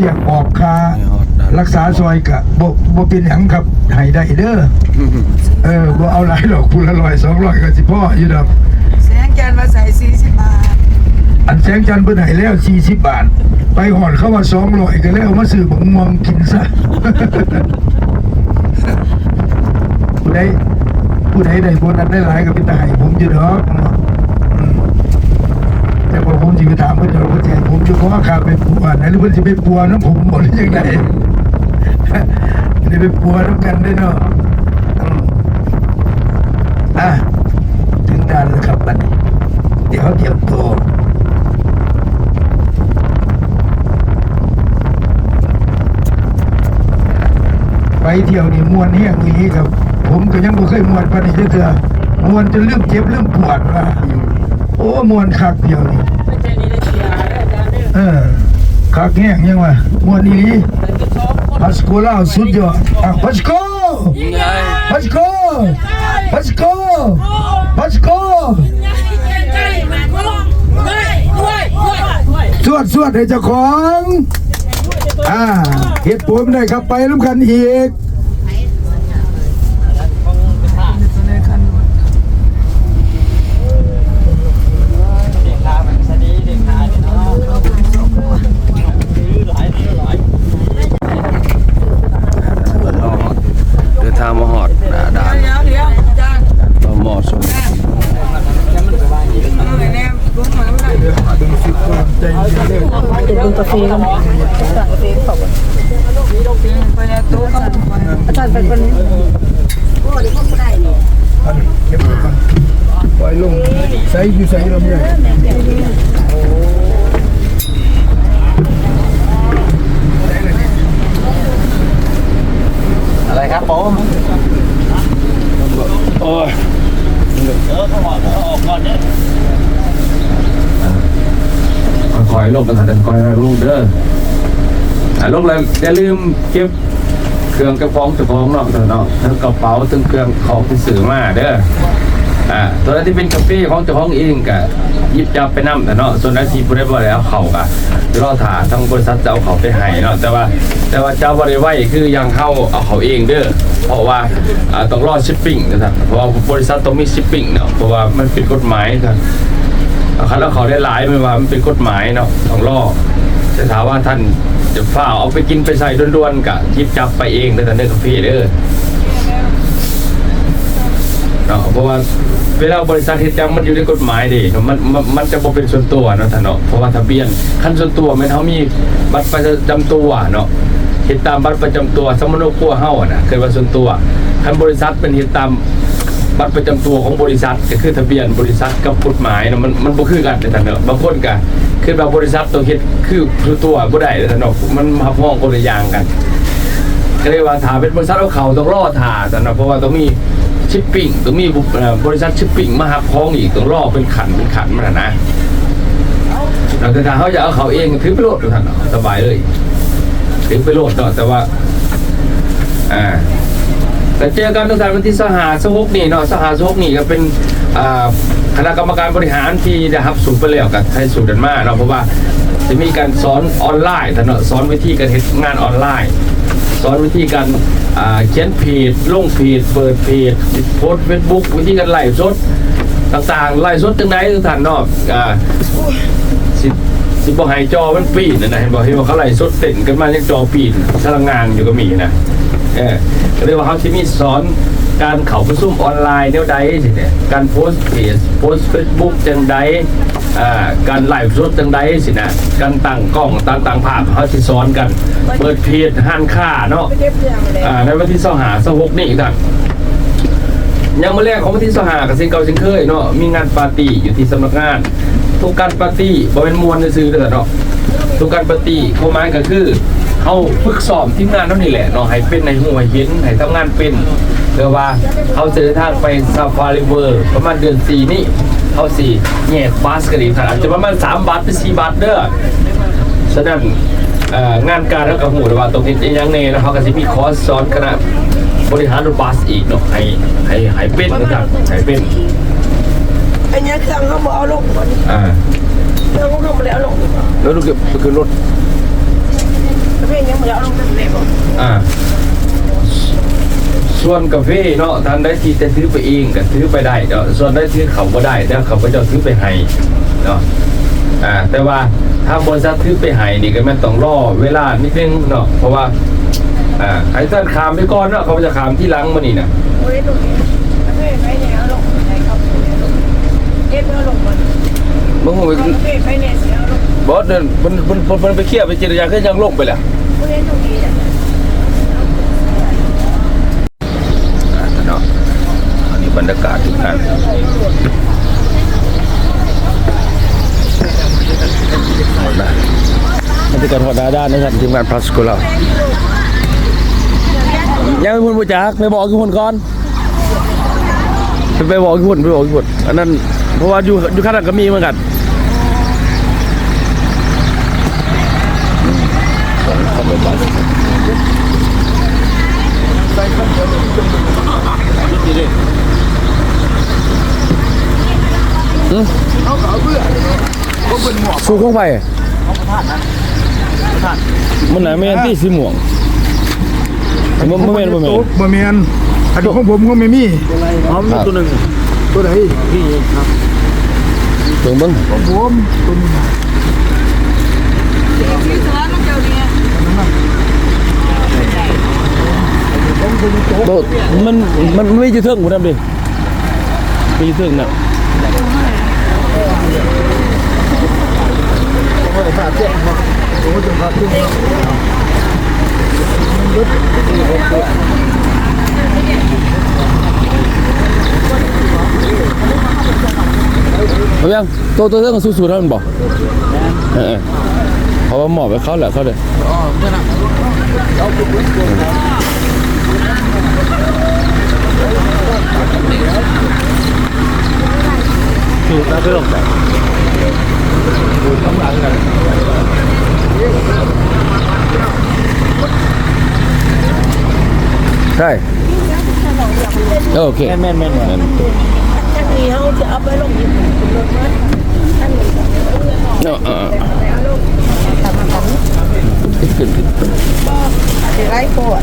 อยากออกคารักษาซอยกะบ่บ่เป็นหยังครับให้ได้เด้อเออบ่เอาหลายหรอกพูละร้อยสองร้อยก็สิพ่ออยู่ดอกแสงจันทร์มาใส่สี่สิบบาท อันแสงจันทร์เพิ่นให้แล้ว40บาท ไปหอดเข้าว่า200ก็แล้วมาซื้อบักม่วงกินซะผู้ใดผู้ใดได้โบนัสได้หลายก็เป็นตาให้ผมอยู่ดอกเนาะอืมแต่พอ ผมสิไปถามเพิ่นว่าเพิ่นสิให้ผมอยู่ขอค่าไปปัวนะหรือเพิ่นสิไปปัวน้ำผมหมดหรือจังไดนี่ไปปัวน้ำกันได้เนาะอะถึงด่านแล้วครับบัดนี้เดี๋ยวเตรียมตัวไปเที่ยวนี่มวนเฮี้ยงนี้ครับ ผมก็ยังบ่เคยมวนปานนี้เถื่อมวนจนเริ่มเจ็บเริ่มปวดว่าโอ้มวนคักเดียวนี่ เออคักแห้งยังวะมวนอีหลีพัสโกลาวสุดยอดอะพัสโกพัสโกพัสโกพัสโกสวดสวดให้เจ้าของ อ่าเฮ็ดผมได้ครับไปล้ำกันอีก เดินทางมาหอดด่าน เดี๋ยวเดี๋ยวจ้า ต่อหมอสม เอาเลยแน่ลุงมาไม่ได้ ใจเย็นเลย ไปแล้วตู้ก็ไปอันนี้เก็บไว้ก่อนปล่อยลงใส่อยู่ใส่ลมใหญ่อะไรครับผมโอ้ยคอยลบกันทัน คอยลูกเด้ออลูกเลยอย่าลืมเก็บเครื่องกระฟ้องจะฟ้าของเนาะเนาะทั้งกระเป๋าทั้งเครื่องของที่สื่อมาเด้ออ่าตัวนั้นที่เป็นกาแฟของเจ้าของเองกะยิบจับไปนำแต่เนาะส่วนนั้นที่บริบริแล้วเขากะรอถ่าทั้งบริษัทจะเอาเขาไปให้เนาะแต่ว่าแต่ว่าเจ้าบริไว้คือยังเข้าเอาเขาเองเด้อเพราะว่าอ่าต้องรอชิปปิ้งนะครับเพราะว่าบริษัทต้องมีชิปปิ้งเนาะเพราะว่ามันเป็นกฎหมายครับ คันแล้วเขาได้หลายไม่ว่ามันเป็นกฎหมายเนาะต้องรอจะถามว่าท่านจะฝ้าเอาไปกินไปใส่ด่วนๆกะยิบจับไปเองแต่ท่านเด้อกาแฟเด้อเนาะเพราะว่าเวลาบริษัทเฮ็ดจังมันอยู่ในกฎหมายดิมันมันมันจะบ่เป็นส่วนตัวเนาะท่านเนาะเพราะว่าทะเบียนคันส่วนตัวแม่นเฮามีบัตรประจำตัวเนาะเฮ็ดตามบัตรประจำตัวสมโนครัวเฮาอะนะคือว่าส่วนตัวคันบริษัทเป็นเฮ็ดตาม บัตรประจำตัวของบริษัทก็คือทะเบียนบริษัทกับกฎหมายนะมันมันบ่คือกันเด้อท่านเนาะบางคนก็คือว่าบริษัทต้องเฮ็ดคือคือตัวบ่ได้เด้อท่านเนาะมันมาพ้องคนละอย่างกัน ก็เลยว่าถาเป็นบริษัทเอาเขาต้องรอถ่าแต่นะเพราะว่าต้องมีชิปปิ้งต้องมีบริษัทชิปปิ้งมาหับพ้องอีกต้องรอเป็นขันเป็นขันมันนะนะเราแต่ถ้าเขาจะเอาเขาเองถือไปโหลดท่านเนาะสบายเลยถือไปโหลดเนาะแต่ว่าอ่า แต่เจอกันตั้งแต่วันที่สหาสหกนี่เนาะสหาสหกนี่ก็เป็นอ่าคณะกรรมการบริหารที่ได้รับสูตรไปแล้วกับไทยสูตรดันมากเนาะเพราะว่าจะมีการสอนออนไลน์แต่เนาะสอนวิธีการเฮ็ดงานออนไลน์ สอนวิธีการอ่าเขียนเพจลงเพจเปิดเพจโพสเฟซบุ๊กวิธีการไลฟ์สดต่างๆไลฟ์สดจังไหนทุกท่านเนาะอ่าสิสิบ่ให้จอมันปีนนะนะเห็นบอกเห็นว่าเขาไลฟ์สดเต้นกันมายังจอปีนสลังงานอยู่ก็มีนะ เออก็เรียกว่าเขาที่มีสอนการเขาประชุมออนไลน์แนวใดสิเนี่ยการโพสต์เพจโพสเฟซบุ๊กจังใดการไลฟ์สดจังใดสินะการตั้งกล้องตั้งตั้งภาพเขาสิสอนกัน เปิดเพจห้านค้าเนาะในวันที่สหาสหกนี่อีกท่านยังมาแรกของวันที่สหากับสิงเก่าสิงเคยเนาะมีงานปาร์ตี้อยู่ที่สำนักงาน ทุกการปาร์ตี้บ่เป็นมวลซื้อเด้อเนาะทุกการปาร์ตี้เข้ามาก็คือ เขาฝึกซ้อมทีมงานเท่านี้แหละเนาะให้เป็นในหัวเห็นให้ทำงานเป็นเพื่อว่าเขาจะเดินทางไปซาฟารีเวอร์ประมาณเดือนสี่นี่เขาสี่แง่บาสกันอีกท่านอาจจะประมาณสามบาทไปสี่บาทเด้อฉะนั้นเอ่องานการแล้วก็หูแต่ว่าตรงนี้ยังเน่นะเขาก็จะมีคอร์สสอนคณะบริหารรถบัสอีกเนาะให้ให้ให้เป็นนะครับให้เป็นอันนี้เครื่องเขาบอกเอาลงก่อนอ่าเครื่องเขาไม่ได้เอาลงแล้วลูกก็คือรถ แล้วลงจะเล็บอ่า ส่วนกาแฟเนาะท่านได้ที่จะซื้อไปเองก็ซื้อไปได้เนาะส่วนได้ที่เขาก็ได้แต่เขาก็จะซื้อไปให้เนาะอ่า แต่ว่าถ้าบริษัทซื้อไปให้นี่ก็แม่นต้องรอเวลานิดนึงเนาะเพราะว่าอ่าไอ้ท่านขามไปก่อนเนาะเขาจะขามที่หลังมานี่นะโอ้ยตรงนี้ไม่ไม่เนี่ยลงไหนครับเอ็ดลงมันมึงไม่ไม่เนี่ยเสียลงบอสเดินมันมันมันมันไปเคลียร์ไปเจรจาขึ้นยังลงไปแล้ วไม่ได้ตรงนี้อ่าเนาะอันนี้บรรยากาศทุกท่านบรรยากาศหอดาด้านนะครับทีมงานพลัสกูเรายังไม่พูดบูจักไปบอกกี่คนก่อนไปบอกกี่คนไปบอกกี่คนอันนั้นเพราะว่าอยู่อยู่ข้างหลังก็มีเหมือนกัน เข้าไปบ้านอืมสู้เข้าไปมันไหนไม่ยันที่สีม่วงมันมันไม่เป็นมันไม่โต๊ะเป็นบ่แม่นอันนี้ของผมก็ไม่มีอ๋อมีตัวหนึ่งตัวไหนเบิ่งเบิ่งของผมตัวนี้ สวนมันเจ้าเนี่ยโตมันมันมันไม่อยู่เทิ งหมดนั่นดิไม่อยู่เทิงน่ะเอายังโตโตเทิงกับสู้ๆเท่านั้นบอกเออๆเพราะว่าหมอบไปเขาแหละเขาเลยใช่เออโอเคแม่นแม่นแม่นจะมีเขาจะเอาไปลงอยู่ร ถมันเนาะเออขึ้นขึ้น จะไล่ปวด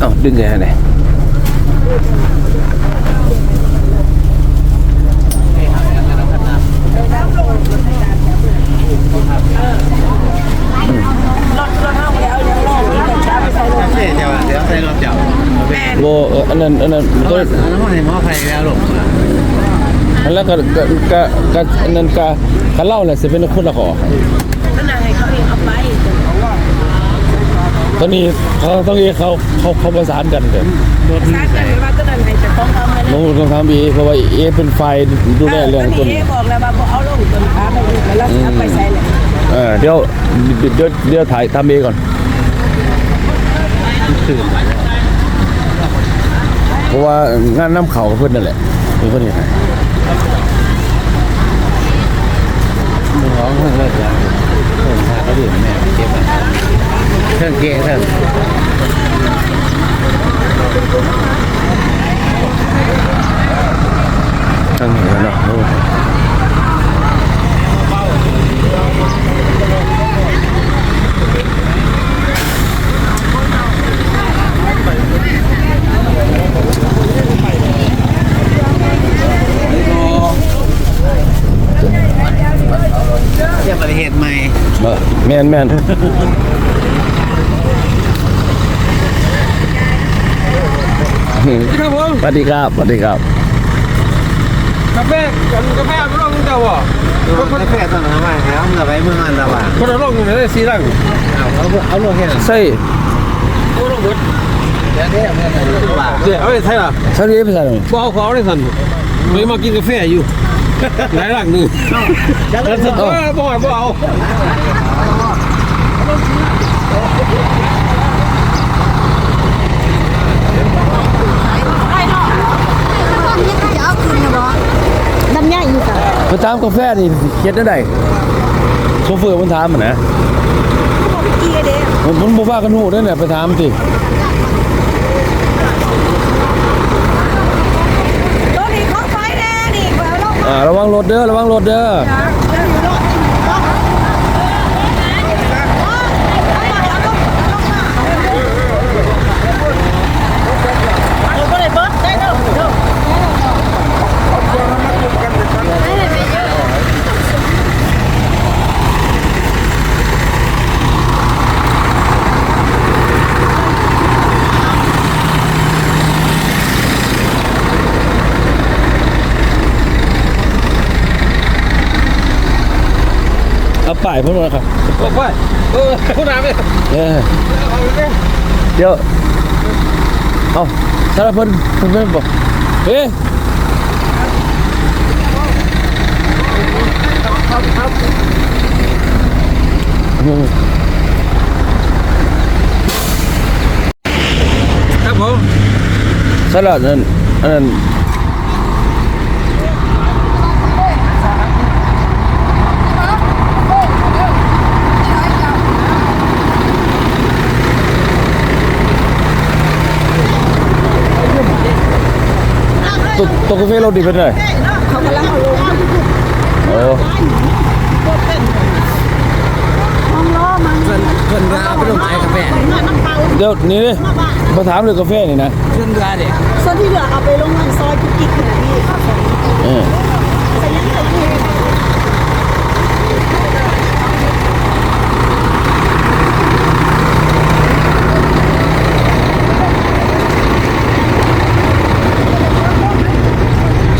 เอ้าดึงยังไงเนี่ย รถรถเท่าแล้วยังรอนี่แต่ช้าไปใส่รถ เดี๋ยวเดี๋ยวใส่รถจับ โบเอออันนั้นอันนั้นก็แล้วมันเห็นว่าใครแล้วหลงอันแล้วก็ก็ก็ก็อันนั้นก็ก็เล่าแหละสิเป็นคนละขอนั่นน่ะให้เขาเองเอาไปตอนนี้เขาต้องเอเขาเขาเขาประสานกันกันรถสร้างกันว่าต้นนั้นให้จะต้องทำให้น้องต้องทำอีเพราะว่าเอเป็นไฟดูแลเรื่องต้ต้นนนี้บอกแล้วว่าเอาลงต้นขาไปลงแล้วเอาไปใส่เลยเออเดี๋ยวเดี๋ยวเดี๋ยวถ่ายทำเองก่อนเพ ราะว่างานน้ำเขาเพื่อนนั่นแหละมีคนเห็นไห้มึงร้องเพิ่งเลิกแล้วผมพาเขาดื่มแม่เก็บเครื่องเกะเครื่องตั้งเห็นแล้วเนาะโอ้ เทียบประเทศใหม่ เออ แม่นแม่นครับผมสวัสดีครับสวัสดีครับกาแฟกาแฟไม่ต้องเจ้าบ่กาแฟตอนนั้นมาแล้วเมื่อไปเมื่อวันละว่าคนละโลกอยู่ในสีรังเอาเอาเอาลงแค่นั้นใช่เดี๋ยวเดี๋ยวเดี๋ยวว่าเดี๋ยวเอาไปไทยล่ะใช่นี้ภาษาหนึ่งบ่เอาเขาได้สันไม่มากินกาแฟอยู่หลายหลังหนึ่งแล้วสุดท้ายบ่เอาบ่เอา น้ำยาอยู่ค่ะ มาตามกาแฟนี่เฮ็ดได้ไดโชเฟอร์มันถามมันนะกี่เด้มันมันบ่ว่ากันฮู้ได้เนี่ยไปถามสิตัวนี้เขาไฟแน่นี่เอาลงไปอ่าระวังรถเด้อระวังรถเด้อ ก็เลยเบิร์ดได้เด้อเด้อ เอาป้ายเพิ่นมาครับไปเออคุณน้ำเลยเออเดี๋ยวเอาสารพันเพิ่นเพิ่นบอกเอ๊ะอืมครับผมสลัดนั่นอันนั้น ตกตกกาแฟเราดีเป็นไงเขากำลังเอาลงโอ้ห้องล้อมันเพื่อนเพื่อนเรือไปลงขายกาแฟน้ำเปล่าเดี๋ยวนี่ดิมาถามเรื่องกาแฟนี่นะเพื่อนเรือเด็กส่วนที่เหลือเอาไปลงเงินซอยกุ๊กกิ๊กขนาดนี้เออใส่ยังใ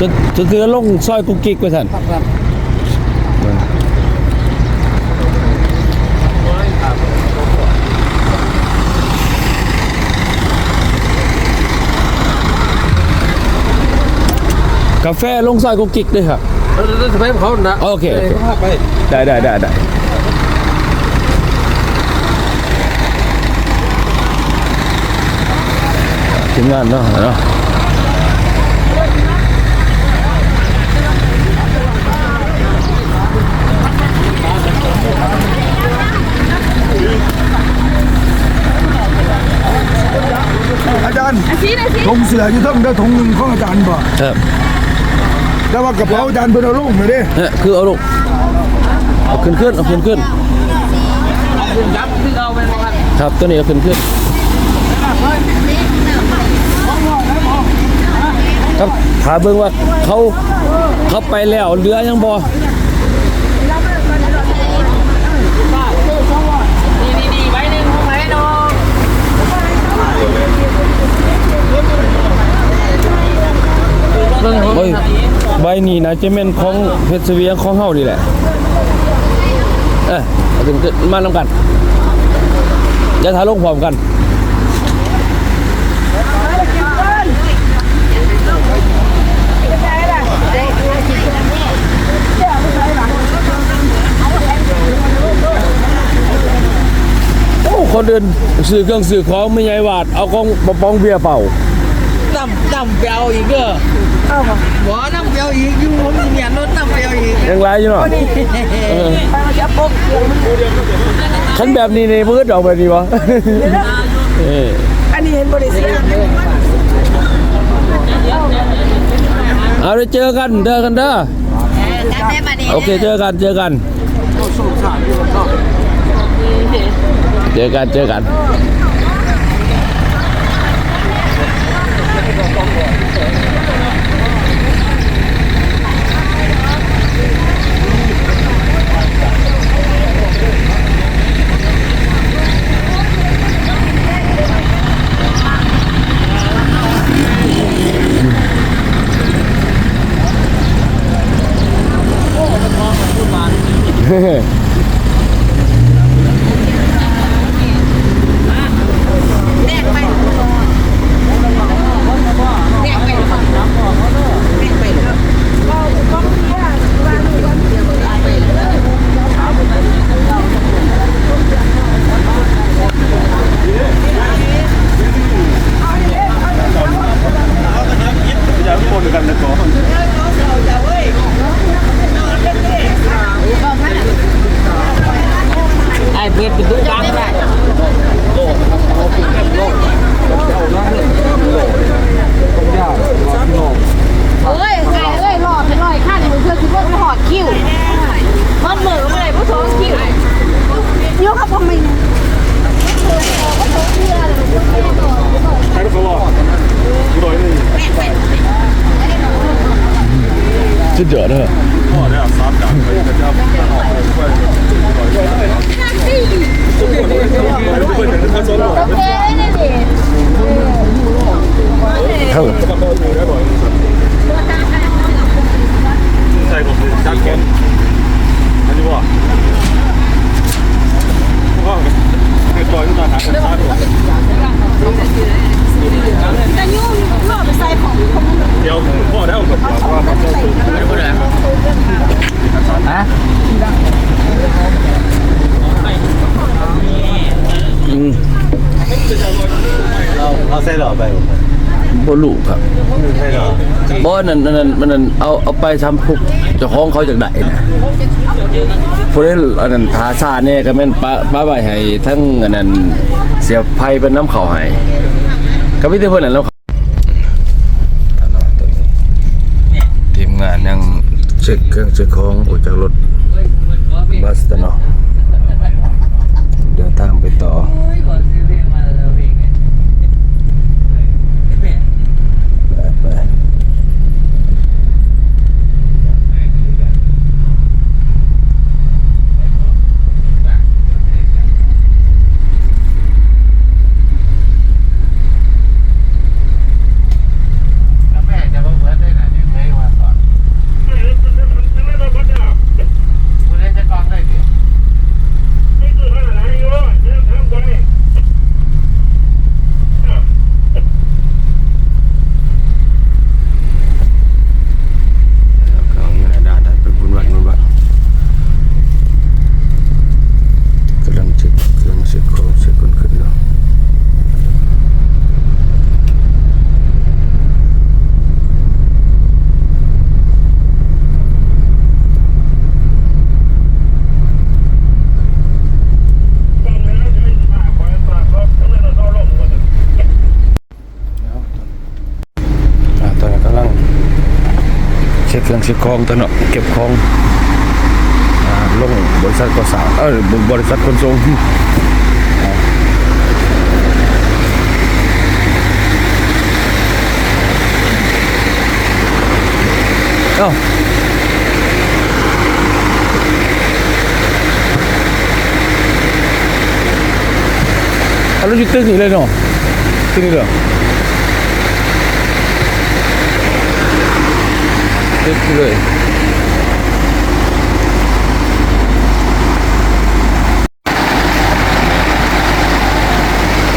ส่ที่สุดสุดที่ลงซอยกุ๊กกิ๊กไปท่านกาแฟลงซอยกุ๊กกิ๊กด้วยครับเออสมัยเขานะโอเคเขาพาไปได้ได้ได้ได้ทีมงานเนาะเนาะอาจารย์ อาชีพอาชีพ ทง เสืออยู่ทั้งได้ทงหนึ่งของอาจารย์บ่ครับแต่ว่ากระเป๋าอาจารย์เป็นเอาลงมาเด้เนี่ยคือเอาลูกเอาขึ้นขึ้นเอาขึ้นขึ้นยับที่เราเป็นวันครับตัวนี้เอาขึ้นขึ้นครับถามเบิ่งว่าเขาเขาไปแล้วเรือยังบ่ ดีดีๆไว้หนึ่งไว้น้อง โอ้ย ใบนี้นะจะเป็นของเพชรเวียงของเฮานี่แหละเออเอาขึ้นขึ้นมานำกันอย่าทาลงพร้อมกันโอ้คนเดินซื้อเครื่องซื้อของไม่ใหญ่วาดเอากองปองเบียร์เป่าน้ำน้ำเปรียวอีกเด้อเอ้าบ่น้ำเปรีย งไรอยู่เนาะฉันแบบนี้ในมือดอกแบบนี้วะอันนี้เห็นบริสุทธิ์เอาได้เจอกันเจอกันเด้อโอเคเจอกันเจอกันเจอกันเจอกัน สุดยอดเลย โอเคนี่ดิ เท่า ใส่ผมจักแกนอันนี้ว่าก็เกิดต่อยขึ้นมาหากันช้าตัว แต่ยุ่งรอบไปใส่ของของ เดี๋ยวพ่อได้เอาหมดเดี๋ยวว่าเขาจะซื้อไม่ได้ ฮะ อืม เราเราใส่หล่อไป บ่รู้ครับ ใช่หรอ บ่นั่น นั่นเอาเอาไปทำพวกเจ้าของเขาจากไหนนะผู้ใดอันนั้นทาซาเนี่ยก็แม่นป้าป้าใบให้ทั้งอันนั้นเสียภัยเป็นน้ำเขาให้ก็มีแต่เพิ่นนั่นแล้วทีมงานยังเช็คเครื่องเช็คของออกจากรถบัสตะเนาะเดินทางไปต่อ ไปไป แม่จะมาเปิดได้ไหนนี่เคยมาสอนคุณเล่นจะกองได้ดิ เขาอยู่ในด้านนั้นเป็นบุญวัดบุญวัดกำลังเช็คเครื่องเช็คของเช็คคนขึ้นเนาะอ่าตอนนี้กำลัง เครื่องเช็คของตัวเนาะเก็บของลงบริษัทก่อสร้างเออบริษัทขนส่งเอ้าเอาอยู่ตึกนี่เลยเนาะตึกนี่เหรอ ตึกนี่เลย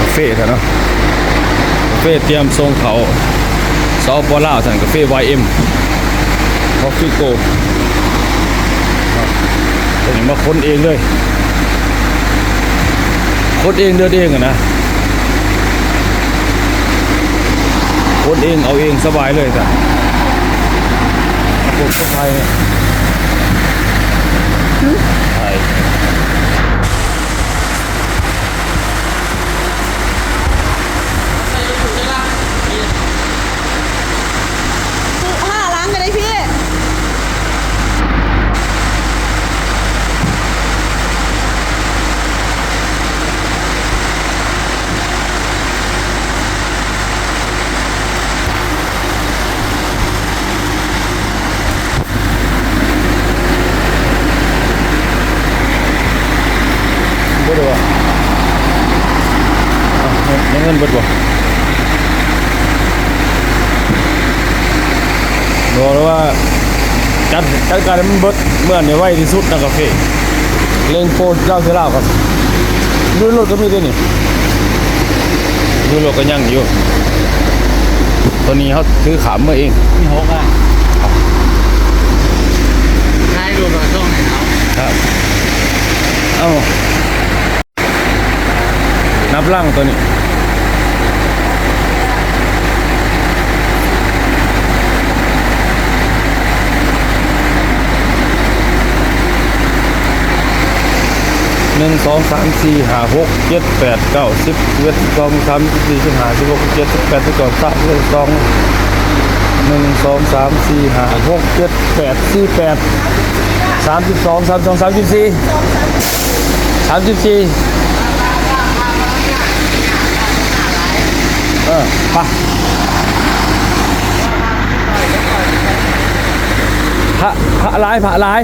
กาแฟท่านเนาะกาแฟเตรียมส่งเขาซอปอล่าวท่านกาแฟ YM คอฟฟี่โกตัวนี้มาค้นเองเลยค้นเองเดินเองอะนะค้นเองเอาเองสบายเลยจ้ะ พวกคนไทยเนี่ยไทย ห้าล้านกันเลยพี่ บ่ได้ว่าอะยังเงินเบิดบ่บอกเลยว่า จัดจัดการให้มันเบิดเมื่อเนี่ยไวที่สุดนะกาแฟเล่งโปรเล่าเท่าเล่าครับดูรถก็มีด้วยนี่ดูรถก็ยังอยู่ตัวนี้เขาซื้อขามมาเองมีหกอะนายดูมาช่วงไหนเนาะครับเอ้านับล่างตัวนี้ หนึ่งสองสามสี่ห้าหกเจ็ดแปดเก้าสิบเอ็ดสองสามสี่สิบห้าสิบหกเจ็ดสิบแปดสิบเก้าสามสิบสองหนึ่งสองสามสี่ห้าหกเจ็ดแปดสี่แปดสามสิบสองสามสองสามสิบสี่สามสิบสี่เออไปพระพระร้ายพระร้าย